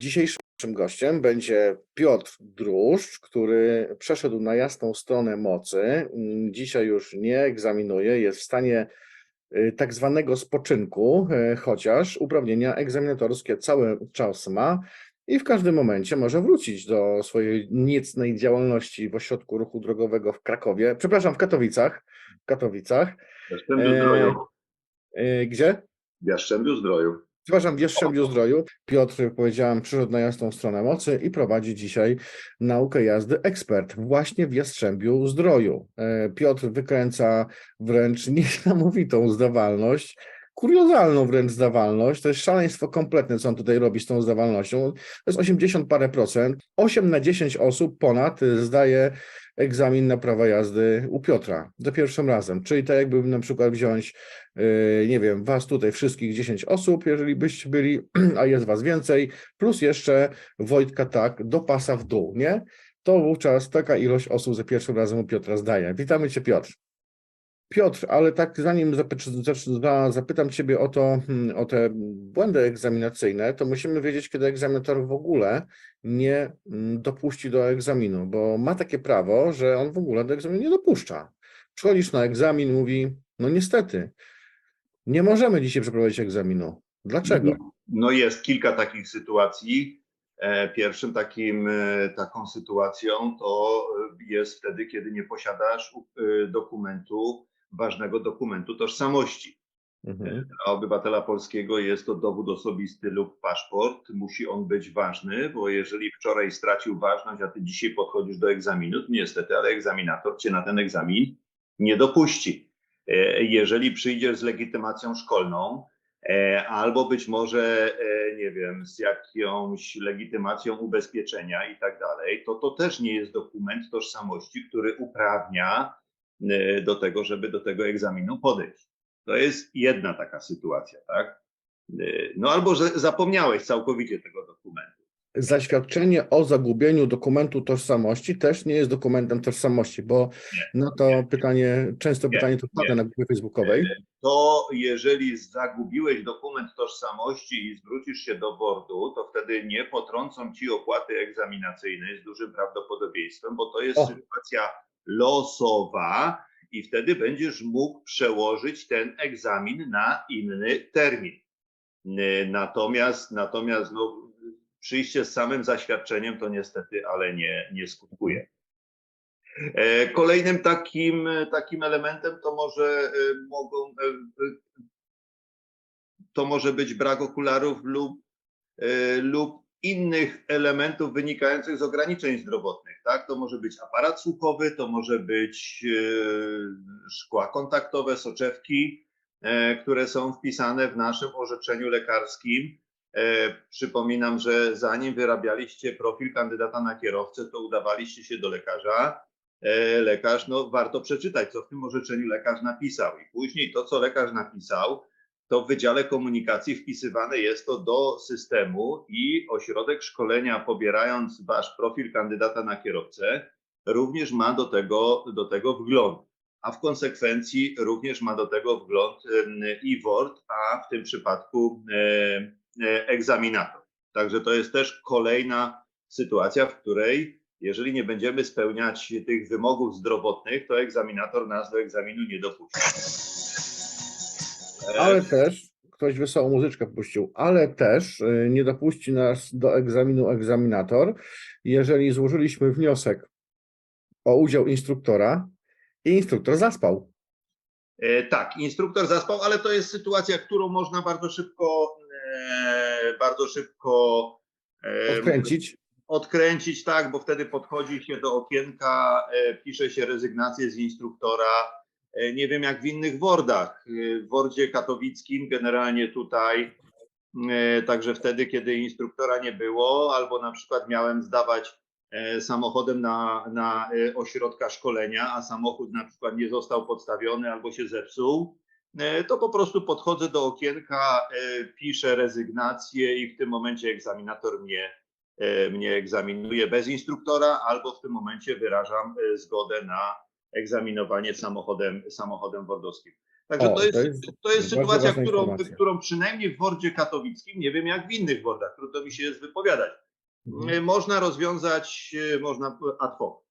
Dzisiejszym gościem będzie Piotr Druszcz, który przeszedł na jasną stronę mocy. Dzisiaj już nie egzaminuje, jest w stanie y, tak zwanego spoczynku, y, chociaż uprawnienia egzaminatorskie cały czas ma i w każdym momencie może wrócić do swojej niecnej działalności w ośrodku ruchu drogowego w Krakowie, przepraszam, w Katowicach. W Katowicach. W Jastrzębiu Zdroju. Y, Gdzie? W Jastrzębiu Zdroju. Przepraszam, w Jastrzębiu Zdroju. Piotr, powiedziałem, przyszedł na jasną stronę mocy i prowadzi dzisiaj naukę jazdy ekspert właśnie w Jastrzębiu Zdroju. E, Piotr wykręca wręcz niesamowitą zdawalność, kuriozalną wręcz zdawalność. To jest szaleństwo kompletne, co on tutaj robi z tą zdawalnością. To jest 80 parę procent. 8 na 10 osób ponad zdaje egzamin na prawo jazdy u Piotra za pierwszym razem. Czyli tak jakby na przykład wziąć Yy, nie wiem, was tutaj wszystkich 10 osób, jeżeli byście byli, a jest was więcej, plus jeszcze Wojtka tak, do pasa w dół, nie? To wówczas taka ilość osób za pierwszym razem u Piotra zdaje. Witamy cię Piotr. Piotr, ale tak zanim zapytam ciebie o to, hmm, o te błędy egzaminacyjne, to musimy wiedzieć, kiedy egzaminator w ogóle nie mm, dopuści do egzaminu, bo ma takie prawo, że on w ogóle do egzaminu nie dopuszcza. Przychodzisz na egzamin, mówi, no niestety, nie możemy dzisiaj przeprowadzić egzaminu. Dlaczego? No jest kilka takich sytuacji. E, Pierwszym takim, e, taką sytuacją to e, jest wtedy, kiedy nie posiadasz dokumentu, ważnego dokumentu tożsamości. Mhm. Dla obywatela polskiego jest to dowód osobisty lub paszport. Musi on być ważny, bo jeżeli wczoraj stracił ważność, a ty dzisiaj podchodzisz do egzaminu, to niestety, ale egzaminator cię na ten egzamin nie dopuści. E, Jeżeli przyjdziesz z legitymacją szkolną, e, albo być może, e, nie wiem, z jakąś legitymacją ubezpieczenia i tak dalej, to to też nie jest dokument tożsamości, który uprawnia e, do tego, żeby do tego egzaminu podejść. To jest jedna taka sytuacja, tak? Y, No albo że zapomniałeś całkowicie tego dokumentu. Zaświadczenie o zagubieniu dokumentu tożsamości też nie jest dokumentem tożsamości, bo na to pytanie, często Nie, pytanie to pada nie. na grupie facebookowej. To jeżeli zagubiłeś dokument tożsamości i zwrócisz się do bordu, to wtedy nie potrącą ci opłaty egzaminacyjnej z dużym prawdopodobieństwem, bo to jest O. sytuacja losowa i wtedy będziesz mógł przełożyć ten egzamin na inny termin. Natomiast, natomiast no, przyjście z samym zaświadczeniem to niestety, ale nie, nie skutkuje. E, Kolejnym takim, takim elementem to może e, mogą, e, to może być brak okularów lub, lub innych elementów wynikających z ograniczeń zdrowotnych. Tak? To może być aparat słuchowy, to może być e, szkła kontaktowe, soczewki, e, które są wpisane w naszym orzeczeniu lekarskim. E, Przypominam, że zanim wyrabialiście profil kandydata na kierowcę, to udawaliście się do lekarza. Lekarz, no warto przeczytać, co w tym orzeczeniu lekarz napisał. I później to, co lekarz napisał, to w Wydziale Komunikacji wpisywane jest to do systemu i ośrodek szkolenia, pobierając wasz profil kandydata na kierowcę, również ma do tego, do tego wgląd. A w konsekwencji również ma do tego wgląd i WORD, a w tym przypadku e, egzaminator. Także to jest też kolejna sytuacja, w której jeżeli nie będziemy spełniać tych wymogów zdrowotnych, to egzaminator nas do egzaminu nie dopuści. E, Ale też, ktoś wesołą muzyczkę puścił, ale też y, nie dopuści nas do egzaminu egzaminator, jeżeli złożyliśmy wniosek o udział instruktora i instruktor zaspał. E, Tak, instruktor zaspał, ale to jest sytuacja, którą można bardzo szybko, e, bardzo szybko e, Odkręcić. odkręcić, tak, bo wtedy podchodzi się do okienka, e, pisze się rezygnację z instruktora. E, Nie wiem jak w innych wordach. E, W wordzie katowickim generalnie tutaj, e, także wtedy, kiedy instruktora nie było, albo na przykład miałem zdawać samochodem na, na ośrodka szkolenia, a samochód na przykład nie został podstawiony albo się zepsuł, to po prostu podchodzę do okienka, piszę rezygnację i w tym momencie egzaminator mnie mnie egzaminuje bez instruktora, albo w tym momencie wyrażam zgodę na egzaminowanie samochodem, samochodem wordowskim. Także O, to, jest, to jest to jest sytuacja, którą, informacja. którą przynajmniej w Wordzie katowickim, nie wiem jak w innych Wordach, trudno mi się jest wypowiadać, Mhm. można rozwiązać, e, można ad hoc.